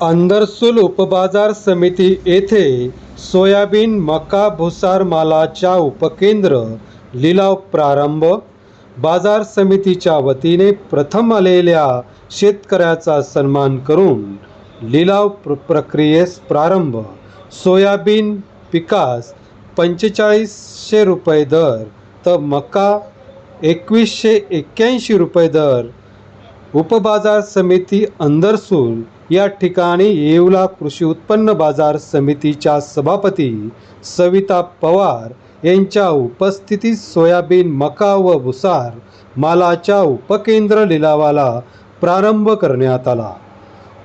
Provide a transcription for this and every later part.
अंदरसूल उपबाजार समिती येथे सोयाबीन मका भुसार मालाच्या उपकेंद्र लिलाव प्रारंभ. बाजार समितीच्या वतीने प्रथम आलेल्या शेतकऱ्याचा सन्मान करून लिलाव प्र प्रक्रियेस प्रारंभ. सोयाबीन पिकास पंचेचाळीसशे रुपये दर तर मका एकवीसशे एक्क्याऐंशी रुपये दर. उपबाजार समिती अंदरसूल या ठिकाणी येवला कृषी उत्पन्न बाजार समितीच्या सभापती सविता पवार यांच्या उपस्थितीत सोयाबीन मका व भुसार मालाच्या उपकेंद्र लिलावाला प्रारंभ करण्यात आला.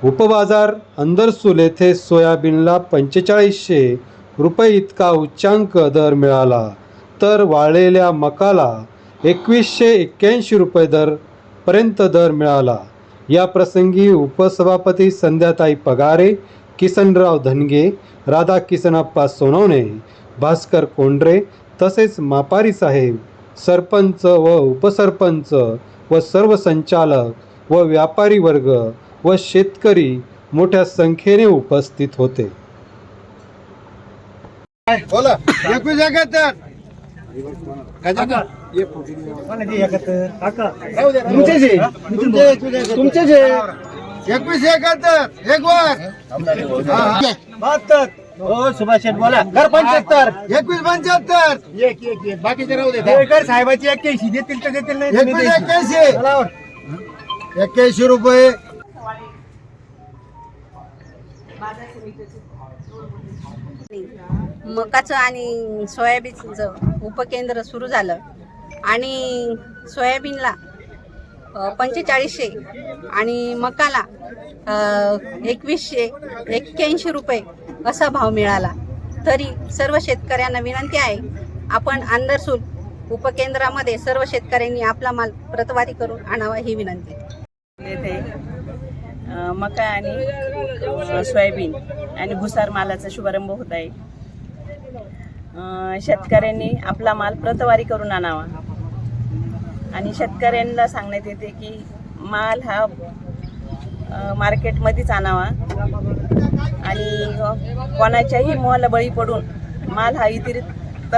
उपबाजार अंदरसूल येथे सोयाबीनला पंचेचाळीसशे रुपये इतका उच्चांक दर मिळाला तर वाळलेल्या मकाला एकवीसशे एक्क्याऐंशी रुपये दर पर्यंत दर मिळाला. या प्रसंगी उपसभापती संध्याताई पगारे किसनराव धनगे राधा किसनप्पा सोनवणे भास्कर कोंडरे तसेच मापारी साहेब सरपंच व उपसरपंच व सर्व संचालक व व्यापारी वर्ग व शेतकरी मोठ्या संख्येने उपस्थित होते. बोला तुमचेच. एकवीस एकाहत्तर एक वर. बहात्तर. हो सुभाष शेठ बोला. घर पंच्याहत्तर. एकवीस पंच्याहत्तर. एक एक एक. बाकीचे राहू दे. घर साहेबाची एक्क्याऐंशी. देतील तर देतील नाही एकवीस. एक्क्याऐंशी. एक्क्याऐंशी रुपये. मकाचं आणि सोयाबीनचं उपकेंद्र सुरू झालं. आणि सोयाबीनला पंचेचाळीसशे आणि मकाला एकवीसशे एक्क्याऐंशी रुपये असा भाव मिळाला. तरी सर्व शेतकऱ्यांना विनंती आहे आपण आंदरसूल उपकेंद्रामध्ये सर्व शेतकऱ्यांनी आपला माल प्रतवारी करून आणावा ही विनंती. मका आणि सोयाबीन. आणि भुसार मालाचा शुभारंभ होत आहे. शेतकऱ्यांनी आपला माल प्रतवारी करून आणावा. आणि शेतकऱ्यांना सांगण्यात येते की माल हा मार्केटमध्येच आणावा. आणि कोणाच्याही मोहाला बळी पडून माल हा इतिरिक्त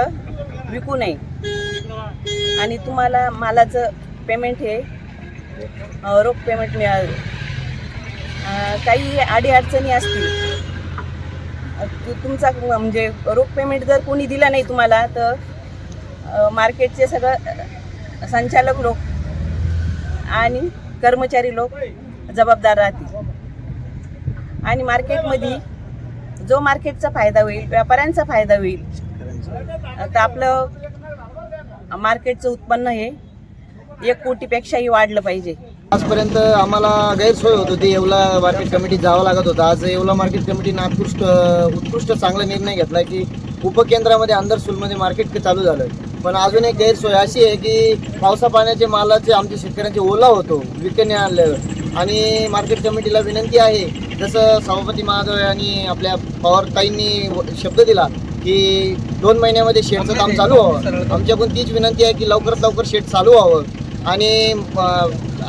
विकू नये. आणि तुम्हाला मालाचं पेमेंट हे रोख पेमेंट मिळाल. काही अडीअडचणी असतील तुमचा म्हणजे रोख पेमेंट जर कोणी दिला नाही तुम्हाला तर मार्केटचे सगळं संचालक लोक आणि कर्मचारी लोक जबाबदार राहतील. आणि मार्केटमध्ये जो मार्केटचा फायदा होईल व्यापाऱ्यांचा फायदा होईल तर आपलं मार्केटचं उत्पन्न हे एक कोटीपेक्षाही वाढलं पाहिजे. आजपर्यंत आम्हाला गैरसोय होत होती. येवला मार्केट कमिटीत जावं लागत होतं. आज येवला मार्केट कमिटीनं उत्कृष्ट उत्कृष्ट चांगला निर्णय घेतला की उपकेंद्रामध्ये अंदरसूलमध्ये मार्केट चालू झालं पण अजून एक गैरसोय अशी आहे की पावसा पाण्याचे मालाचे आमच्या शेतकऱ्यांचे ओला होतो विकणे आणलं आणि मार्केट कमिटीला विनंती आहे जसं सभापती महादेव आणि आपल्या पवारताईंनी शब्द दिला की दोन महिन्यामध्ये शेडचं काम चालू व्हावं. आमच्याकडून तीच विनंती आहे की लवकरात लवकर शेड चालू व्हावं. आणि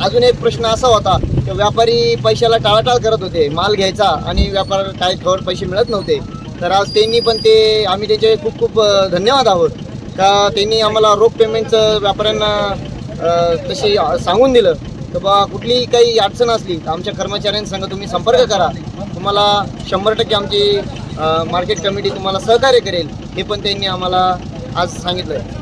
अजून एक प्रश्न असा होता की व्यापारी पैशाला टाळाटाळ करत होते माल घ्यायचा आणि व्यापाराला काय खबर पैसे मिळत नव्हते. तर आज त्यांनी पण ते आम्ही त्याचे खूप खूप धन्यवाद आहोत. का त्यांनी आम्हाला रोख पेमेंटचं व्यापाऱ्यांना तशी सांगून दिलं. तर बा कुठलीही काही अडचण असली तर आमच्या कर्मचाऱ्यांसंग तुम्ही संपर्क करा. तुम्हाला शंभर टक्के आमची मार्केट कमिटी तुम्हाला सहकार्य करेल हे पण त्यांनी आम्हाला आज सांगितलं